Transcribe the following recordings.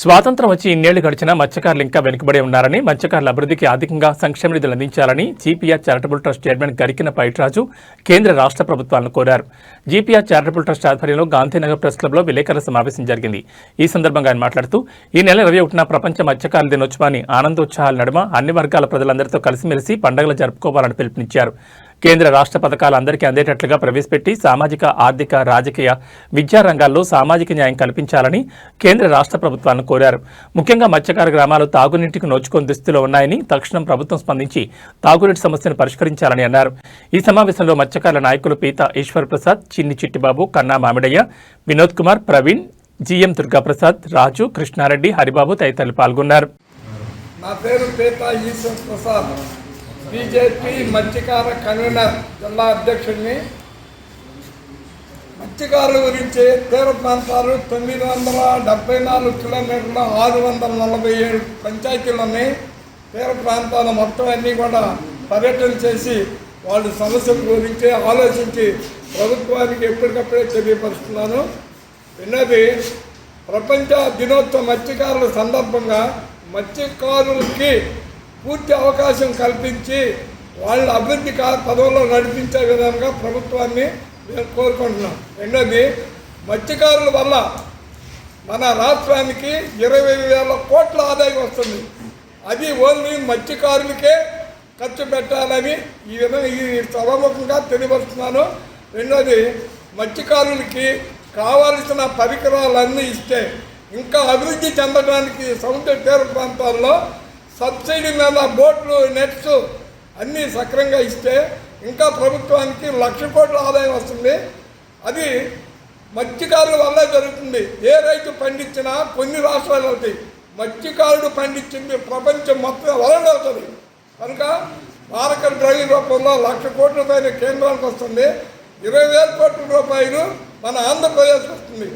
స్వాతంత్రం వచ్చి ఇన్నేళ్ళు గడిచినా మత్స్యకారులు ఇంకా వెనుకబడి ఉన్నారని మత్స్యకారుల అభివృద్ధికి అధికంగా సంక్షేమ నిధులు అందించాలని GPR charitable trust chairman Garikina Paitraju కేంద్ర రాష్ట్ర ప్రభుత్వాలను కోరారు. జీపీఆర్ చారిటబుల్ ట్రస్ట్ ఆధ్వర్యంలో గాంధీనగర్ ప్రెస్ క్లబ్లో విలేకరుల సమావేశం జరిగింది. ఈ సందర్భంగా ఆయన మాట్లాడుతూ ఈ నెల ఇరవై ఒకటిన ప్రపంచ మత్స్యకారుల దినోత్సవాన్ని ఆనందోత్సాహాల నడుమ అన్ని వర్గాల ప్రజలందరితో కలిసిమెలిసి పండుగలు జరుపుకోవాలని పిలుపునిచ్చారు. కేంద్ర రాష్ట్ర పథకాలు అందరికీ అందేటట్లుగా ప్రవేశపెట్టి సామాజిక ఆర్థిక రాజకీయ విద్యా రంగాల్లో సామాజిక న్యాయం కల్పించాలని కేంద్ర రాష్ట్ర ప్రభుత్వాలను కోరారు. ముఖ్యంగా మత్స్యకార గ్రామాలు తాగునీటికి నోచుకొని దుస్థితిలో ఉన్నాయని తక్షణం ప్రభుత్వం స్పందించి తాగునీటి సమస్యను పరిష్కరించాలని అన్నారు. ఈ సమావేశంలో మత్స్యకారుల నాయకులు పీత ఈశ్వర్ ప్రసాద్ చిన్ని చిట్టిబాబు కన్నా మామిడయ్య వినోద్ కుమార్ ప్రవీణ్ జిఎం దుర్గాప్రసాద్ రాజు కృష్ణారెడ్డి హరిబాబు తదితరులు పాల్గొన్నారు. నా పేరు పీత ఈశ్వర్ ప్రసాద్ బీజేపీ మత్స్యకార కన్వీనర్ జిల్లా అధ్యక్షుడిని మత్స్యకారుల గురించి తీర ప్రాంతాలు తొమ్మిది వందల డెబ్బై నాలుగు కిలోమీటర్ల ఆరు వందల నలభై ఏడు పంచాయతీలు ఉన్నాయి తీర ప్రాంతాలు మొత్తం అన్నీ కూడా పర్యటన చేసి వాళ్ళ సమస్యల గురించి ఆలోచించి ప్రభుత్వానికి ఎప్పటికప్పుడే తెలియపరుస్తున్నాను. విన్నది ప్రపంచ దినోత్సవ మత్స్యకారుల సందర్భంగా మత్స్యకారులకి పూర్తి అవకాశం కల్పించి వాళ్ళ అభివృద్ధి కా పదవుల్లో నడిపించే విధంగా ప్రభుత్వాన్ని నేను కోరుకుంటున్నాం. రెండోది మత్స్యకారుల వల్ల మన రాష్ట్రానికి ఇరవై వేల కోట్ల ఆదాయం వస్తుంది. అది ఓన్లీ మత్స్యకారులకే ఖర్చు పెట్టాలని ఈ విధంగా ఈ సభాముఖంగా తెలియపరుస్తున్నాను. రెండోది మత్స్యకారులకి కావాల్సిన పరికరాలన్నీ ఇస్తే ఇంకా అభివృద్ధి చెందడానికి సముద్ర తీర ప్రాంతాల్లో సబ్సిడీ మీద బోట్లు నెట్స్ అన్నీ సక్రంగా ఇస్తే ఇంకా ప్రభుత్వానికి లక్ష కోట్ల ఆదాయం వస్తుంది. అది మత్స్యకారుల వల్ల జరుగుతుంది. ఏ రైతు పండించినా కొన్ని రాష్ట్రాలు అవుతాయి. మత్స్యకారుడు పండించింది ప్రపంచం మొత్తం వరల్డ్ అవుతుంది. కనుక మారక ద్రవ్య రూపంలో లక్ష కోట్ల పైన కేంద్రానికి వస్తుంది. ఇరవై వేల కోట్ల రూపాయలు మన ఆంధ్రప్రదేశ్ వస్తుంది.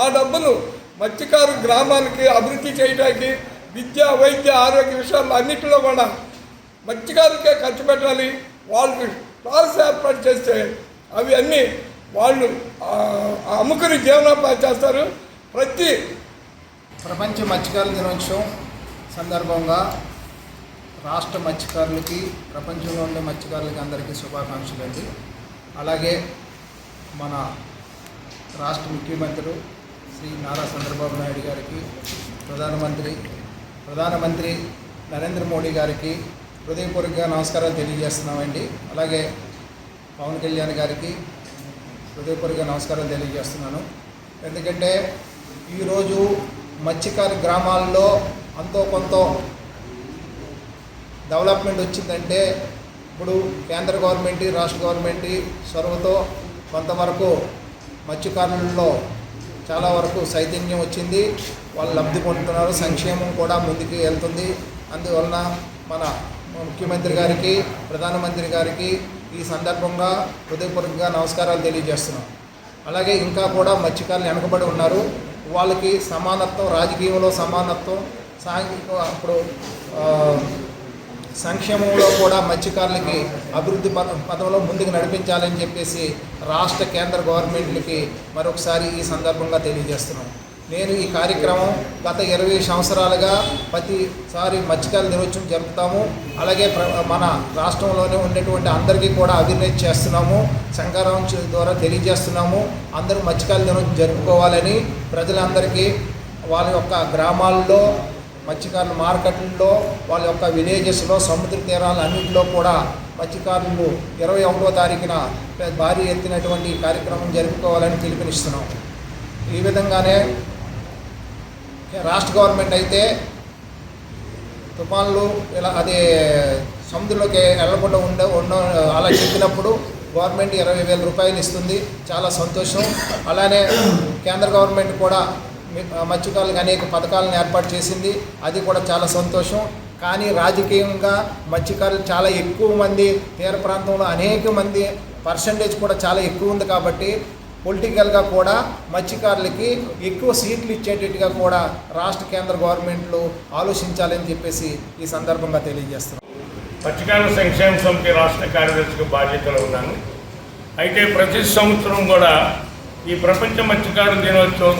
ఆ డబ్బులు మత్స్యకారు గ్రామాలకి అభివృద్ధి చేయడానికి విద్య వైద్య ఆరోగ్య విషయాల్లో అన్నింటిలో కూడా మత్స్యకారులకే ఖర్చు పెట్టాలి. వాళ్ళకి స్టాల్స్ ఏర్పాటు చేస్తే అవి అన్నీ వాళ్ళు అమ్ముకుని జీవనోపాధి చేస్తారు. ప్రతి ప్రపంచ మత్స్యకారుల దినోత్సవం సందర్భంగా రాష్ట్ర మత్స్యకారులకి ప్రపంచంలో ఉండే మత్స్యకారులకి అందరికీ శుభాకాంక్షలు అండి. అలాగే మన రాష్ట్ర ముఖ్యమంత్రులు శ్రీ నారా చంద్రబాబు నాయుడు గారికి ప్రధానమంత్రి ప్రధానమంత్రి నరేంద్ర మోడీ గారికి హృదయపూర్వకంగా నమస్కారాలు తెలియజేస్తున్నామండి. అలాగే పవన్ కళ్యాణ్ గారికి హృదయపూర్వక నమస్కారాలు తెలియజేస్తున్నాను. ఎందుకంటే ఈరోజు మత్స్యకారి గ్రామాల్లో అంతో కొంత డెవలప్మెంట్ వచ్చిందంటే ఇప్పుడు కేంద్ర గవర్నమెంట్ రాష్ట్ర గవర్నమెంట్ చొరవతో కొంతవరకు మత్స్యకారులలో చాలా వరకు చైతన్యం వచ్చింది. వాళ్ళు లబ్ధి పొందుతున్నారు. సంక్షేమం కూడా ముందుకు వెళ్తుంది. అందువలన మన ముఖ్యమంత్రి గారికి ప్రధానమంత్రి గారికి ఈ సందర్భంగా హృదయపూర్వకంగా నమస్కారాలు తెలియజేస్తున్నాం. అలాగే ఇంకా కూడా మత్స్యకారులు వెనకబడి ఉన్నారు. వాళ్ళకి సమానత్వం రాజకీయంలో సమానత్వం సాంఘిక అప్పుడు సంక్షేమంలో కూడా మత్స్యకారులకి అభివృద్ధి పద పదంలో ముందుకు నడిపించాలని చెప్పేసి రాష్ట్ర కేంద్ర గవర్నమెంట్లకి మరొకసారి ఈ సందర్భంగా తెలియజేస్తున్నాం. నేను ఈ కార్యక్రమం గత ఇరవై సంవత్సరాలుగా ప్రతిసారి మత్స్యకారుల దినోత్సవం జరుపుతాము. అలాగే ప్ర మన రాష్ట్రంలోనే ఉండేటువంటి అందరికీ కూడా అభివృద్ధి చేస్తున్నాము. సంఘారం ద్వారా తెలియజేస్తున్నాము. అందరూ మత్స్యకారుల దినోత్సవం జరుపుకోవాలని ప్రజలందరికీ వాళ్ళ యొక్క గ్రామాల్లో మత్స్యకారుల మార్కెట్లలో వాళ్ళ యొక్క విలేజెస్లో సముద్ర తీరాలు అన్నింటిలో కూడా మత్స్యకారులు ఇరవై ఒకటో తారీఖున భారీ ఎత్తినటువంటి కార్యక్రమం జరుపుకోవాలని పిలుపునిస్తున్నాం. ఈ విధంగానే రాష్ట్ర గవర్నమెంట్ అయితే తుఫాన్లు ఇలా అదే సముద్రంలోకి వెళ్ళకుండా ఉండ ఉండ అలా చెప్పినప్పుడు గవర్నమెంట్ ఇరవై వేల రూపాయలు ఇస్తుంది. చాలా సంతోషం. అలానే కేంద్ర గవర్నమెంట్ కూడా మత్స్యకారులకు అనేక పథకాలను ఏర్పాటు చేసింది. అది కూడా చాలా సంతోషం. కానీ రాజకీయంగా మత్స్యకారులు చాలా ఎక్కువ మంది తీర ప్రాంతంలో అనేక మంది పర్సంటేజ్ కూడా చాలా ఎక్కువ ఉంది కాబట్టి పొలిటికల్గా కూడా మత్స్యకారులకి ఎక్కువ సీట్లు ఇచ్చేటట్టుగా కూడా రాష్ట్ర కేంద్ర గవర్నమెంట్లు ఆలోచించాలని చెప్పేసి ఈ సందర్భంగా తెలియజేస్తున్నాం. మత్స్యకారుల సంక్షేమ సమితి రాష్ట్ర కార్యదర్శికి బాధ్యతలు ఉన్నాను. అయితే ప్రతి సంవత్సరం కూడా ఈ ప్రపంచ మత్స్యకారుల దినోత్సవం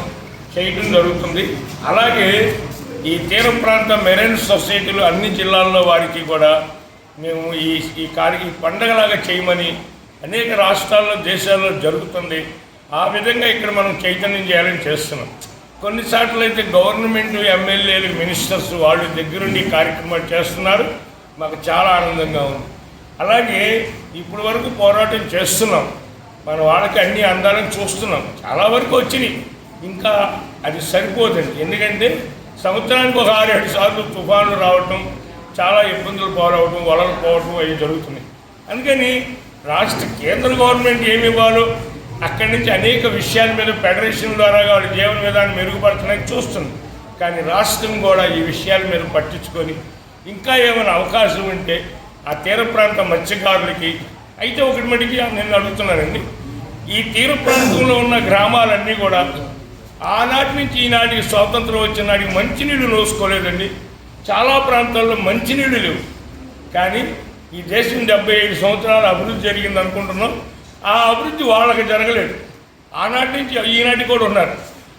చేయటం జరుగుతుంది. అలాగే ఈ తీర ప్రాంత మెరైన్ సొసైటీలు అన్ని జిల్లాల్లో వారికి కూడా మేము ఈ ఈ కార్య ఈ పండగలాగా చేయమని అనేక రాష్ట్రాల్లో దేశాల్లో జరుగుతుంది. ఆ విధంగా ఇక్కడ మనం చైతన్యం చేయాలని చేస్తున్నాం. కొన్నిసార్లు అయితే గవర్నమెంట్ ఎమ్మెల్యేలు మినిస్టర్స్ వాళ్ళు దగ్గరుండి కార్యక్రమాలు చేస్తున్నారు. మాకు చాలా ఆనందంగా ఉంది. అలాగే ఇప్పటి వరకు పోరాటం చేస్తున్నాం. మన వాళ్ళకి అన్ని అందాలని చూస్తున్నాం. చాలా వరకు వచ్చినాయి. ఇంకా అది సరిపోదండి. ఎందుకంటే సంవత్సరానికి ఒక ఆరు ఏడు సార్లు తుఫాను రావటం చాలా ఇబ్బందులు పాలవటం వలలు పోవటం అవి జరుగుతున్నాయి. అందుకని రాష్ట్ర కేంద్ర గవర్నమెంట్ ఏమి ఇవ్వాలో అక్కడి నుంచి అనేక విషయాల మీద ఫెడరేషన్ ద్వారా వాళ్ళ జీవన విధానం మెరుగుపడుతున్నాయి చూస్తుంది కానీ రాష్ట్రం కూడా ఈ విషయాల మీద పట్టించుకొని ఇంకా ఏమైనా అవకాశం ఉంటే ఆ తీర ప్రాంత మత్స్యకారులకి అయితే ఒకటి మటుకి నేను అడుగుతున్నానండి. ఈ తీర ప్రాంతంలో ఉన్న గ్రామాలన్నీ కూడా ఆనాటి నుంచి ఈనాటికి స్వాతంత్రం వచ్చిన నాటికి మంచినీళ్ళు నోసుకోలేదండి. చాలా ప్రాంతాల్లో మంచినీళ్ళు లేవు. కానీ ఈ దేశం డెబ్బై ఐదు సంవత్సరాల అభివృద్ధి జరిగింది అనుకుంటున్నాం. ఆ అభివృద్ధి వాళ్ళకి జరగలేదు. ఆనాటి నుంచి ఈనాటి కూడా ఉన్నారు.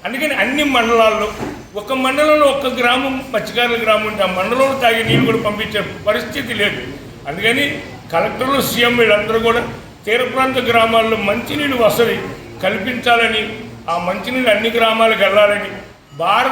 అందుకని అన్ని మండలాల్లో ఒక మండలంలో ఒక్క గ్రామం మత్స్యకారుల గ్రామం ఉంటే ఆ మండలంలో తాగే నీళ్ళు కూడా పంపించే పరిస్థితి లేదు. అందుకని కలెక్టర్లు సీఎం వీళ్ళందరూ కూడా తీర ప్రాంత గ్రామాల్లో మంచినీళ్ళు వసతి కల్పించాలని ఆ మంచినీళ్ళు అన్ని గ్రామాలకు వెళ్ళాలని భారత